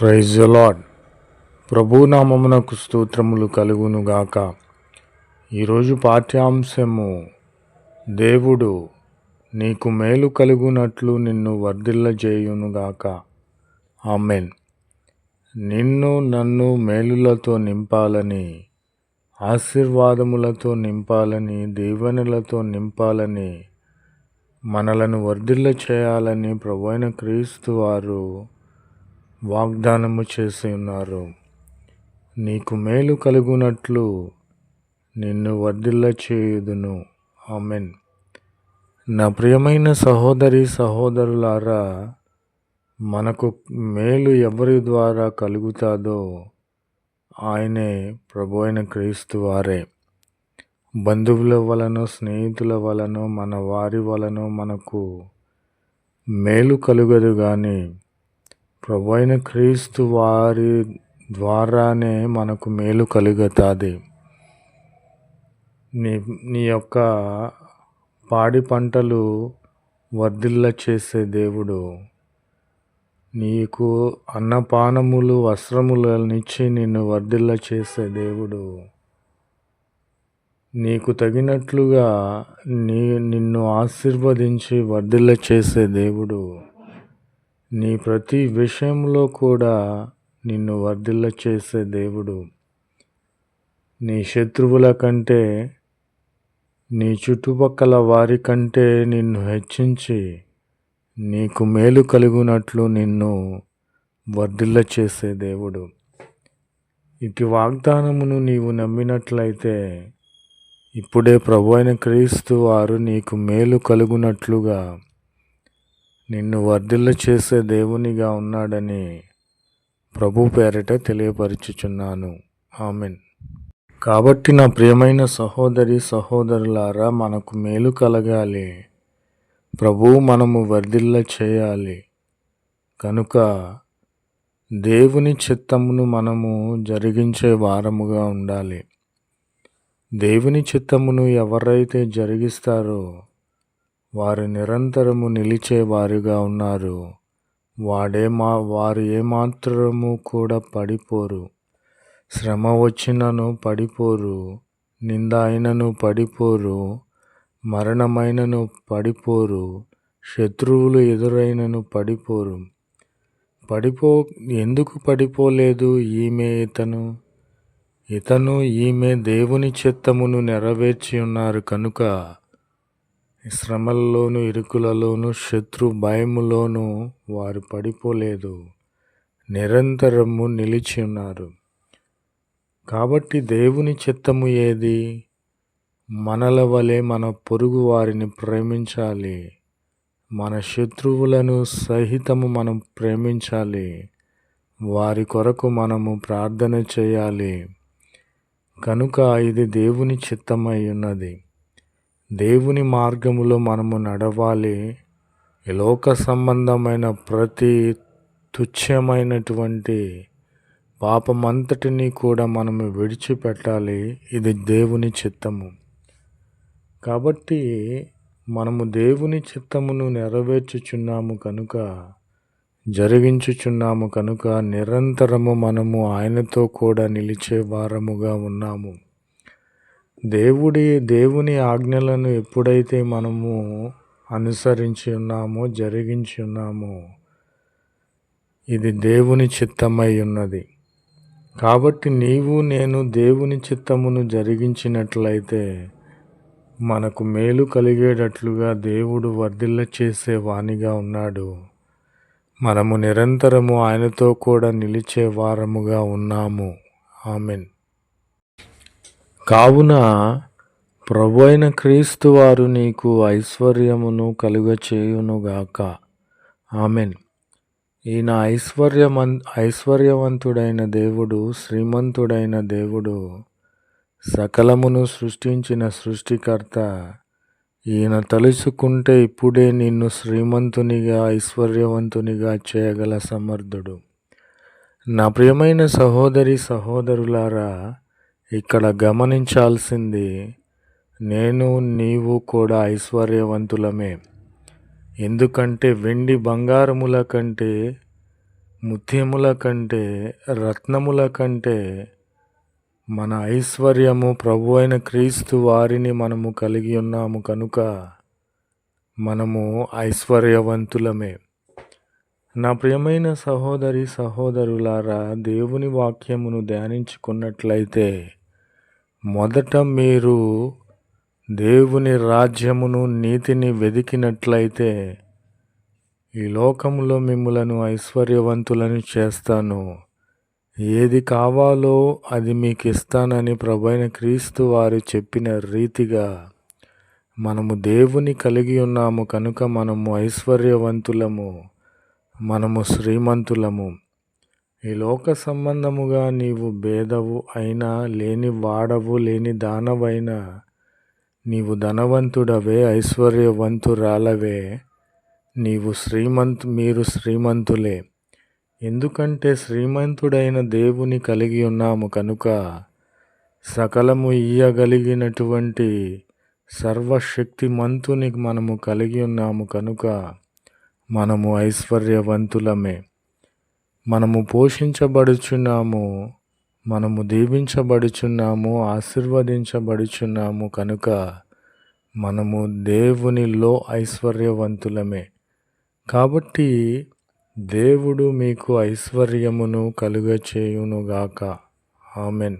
Praise lord ప్రభునామమునకు స్తోత్రములు కలుగునుగాక ఈరోజు పాఠ్యాంశము దేవుడు నీకు మేలు కలుగునట్లు నిన్ను వర్ధిల్లజేయునుగాక ఆమెన్. నిన్ను నన్ను మేలులతో నింపాలని ఆశీర్వాదములతో నింపాలని దీవెనలతో నింపాలని మనలను వర్ధిల్ల చేయాలని ప్రభు క్రీస్తు వారు వాగ్దానము చేసి ఉన్నారు. నీకు మేలు కలుగునట్లు నిన్ను వర్ధిల్ల చేయుదును. ఆమెన్. నా ప్రియమైన సహోదరి సహోదరులారా మనకు మేలు ఎవరి ద్వారా కలుగుతాదో ఆయనే ప్రభు అయిన క్రీస్తు వారే. బంధువుల వలన స్నేహితుల వలన మన వారి వలన మనకు మేలు కలుగదు కానీ ప్రభు అయిన క్రీస్తు వారి ద్వారానే మనకు మేలు కలుగుతుంది. నీ నీ యొక్క పాడి పంటలు వర్ధిల్ల చేసే దేవుడు. నీకు అన్నపానములు వస్త్రములనిచ్చి నిన్ను వర్ధిల్ల చేసే దేవుడు. నీకు తగినట్లుగా నీ నిన్ను ఆశీర్వదించి వర్ధిల్ల చేసే దేవుడు. నీ ప్రతి విషయంలో కూడా నిన్ను వర్ధిల్ల చేసే దేవుడు. నీ శత్రువుల కంటే నీ చుట్టుపక్కల వారి కంటే నిన్ను హెచ్చించి నీకు మేలు కలుగునట్లు నిన్ను వర్ధిల్ల చేసే దేవుడు. ఇటు వాగ్దానమును నీవు నమ్మినట్లయితే ఇప్పుడే ప్రభు అయిన క్రీస్తు వారు నీకు మేలు కలుగునట్లుగా నిన్ను వర్ధిల్ల చేసే దేవునిగా ఉన్నాడని ప్రభు పేరిట తెలియపరచుచున్నాను. ఆమెన్. కాబట్టి నా ప్రియమైన సహోదరి సహోదరులారా మనకు మేలు కలగాలి. ప్రభువు మనము వర్ధిల్ల చేయాలి. కనుక దేవుని చిత్తమును మనము జరిగించే వారముగా ఉండాలి. దేవుని చిత్తమును ఎవరైతే జరిగిస్తారో వారు నిరంతరము నిలిచేవారుగా ఉన్నారు. వాడే మా వారు ఏమాత్రము కూడా పడిపోరు. శ్రమ వచ్చినను పడిపోరు. నింద అయినను పడిపోరు. మరణమైనను పడిపోరు. శత్రువులు ఎదురైనను పడిపోరు. పడిపో ఎందుకు పడిపోలేదు ఈమె ఇతను? ఇతను ఈమె దేవుని చిత్తమును నెరవేర్చి ఉన్నారు కనుక శ్రమల్లోను ఇరుకులలోను శత్రు భయములోను వారు పడిపోలేదు. నిరంతరము నిలిచి ఉన్నారు. కాబట్టి దేవుని చిత్తము ఏది? మనల వలె మన పొరుగు వారిని ప్రేమించాలి. మన శత్రువులను సహితము మనం ప్రేమించాలి. వారి కొరకు మనము ప్రార్థన చేయాలి. కనుక ఇది దేవుని చిత్తమై ఉన్నది. దేవుని మార్గములో మనము నడవాలి. లోక సంబంధమైన ప్రతి తుచ్చమైనటువంటి పాపమంతటిని కూడా మనము విడిచిపెట్టాలి. ఇది దేవుని చిత్తము. కాబట్టి మనము దేవుని చిత్తమును నెరవేర్చుచున్నాము కనుక జరిగించుచున్నాము కనుక నిరంతరము మనము ఆయనతో కూడా నిలిచే వారముగా ఉన్నాము. దేవుడి దేవుని ఆజ్ఞలను ఎప్పుడైతే మనము అనుసరించి ఉన్నామో జరిగించి ఉన్నామో ఇది దేవుని చిత్తమై ఉన్నది. కాబట్టి నీవు నేను దేవుని చిత్తమును జరిగించినట్లయితే మనకు మేలు కలిగేటట్లుగా దేవుడు వర్ధిల్ల చేసే వాణిగా ఉన్నాడు. మనము నిరంతరము ఆయనతో కూడా నిలిచే వారముగా ఉన్నాము. ఆమెన్. కావున ప్రభు అయిన క్రీస్తు వారు నీకు ఐశ్వర్యమును కలుగ చేయునుగాక ఆమెన్ ఈయన ఐశ్వర్యమన్ ఐశ్వర్యవంతుడైన దేవుడు శ్రీమంతుడైన దేవుడు సకలమును సృష్టించిన సృష్టికర్త ఈయన తలుచుకుంటే ఇప్పుడే నిన్ను శ్రీమంతునిగా ఐశ్వర్యవంతునిగా చేయగల సమర్థుడు. నా ప్రియమైన సహోదరి సహోదరులారా ఇక్కడ గమనించాల్సింది నేను నీవు కూడా ఐశ్వర్యవంతులమే. ఎందుకంటే వెండి బంగారముల కంటే ముత్యముల కంటే రత్నముల కంటే మన ఐశ్వర్యము ప్రభు అయిన క్రీస్తు వారిని మనము కలిగి ఉన్నాము కనుక మనము ఐశ్వర్యవంతులమే. నా ప్రియమైన సహోదరి సహోదరులారా దేవుని వాక్యమును ధ్యానించుకున్నట్లయితే మొదట మీరు దేవుని రాజ్యమును నీతిని వెదికినట్లయితే ఈ లోకంలో మిమ్ములను ఐశ్వర్యవంతులను చేస్తాను. ఏది కావాలో అది మీకు ఇస్తానని ప్రభైన క్రీస్తు వారు చెప్పిన రీతిగా మనము దేవుని కలిగి ఉన్నాము కనుక మనము ఐశ్వర్యవంతులము మనము శ్రీమంతులము. ఈ లోక సంబంధముగా నీవు భేదవు అయినా లేని వాడవు లేని దానవైనా నీవు ధనవంతుడవే ఐశ్వర్యవంతురాలవే. నీవు శ్రీమంత్ మీరు శ్రీమంతులే. ఎందుకంటే శ్రీమంతుడైన దేవుని కలిగి ఉన్నాము కనుక సకలము ఇయ్యగలిగినటువంటి సర్వశక్తిమంతుని మనము కలిగి ఉన్నాము కనుక మనము ఐశ్వర్యవంతులమే. మనము పోషించబడుచున్నాము మనము దీవించబడుచున్నాము ఆశీర్వదించబడుచున్నాము కనుక మనము దేవునిలో ఐశ్వర్యవంతులమే. కాబట్టి దేవుడు మీకు ఐశ్వర్యమును కలుగచేయునుగాక. ఆమెన్.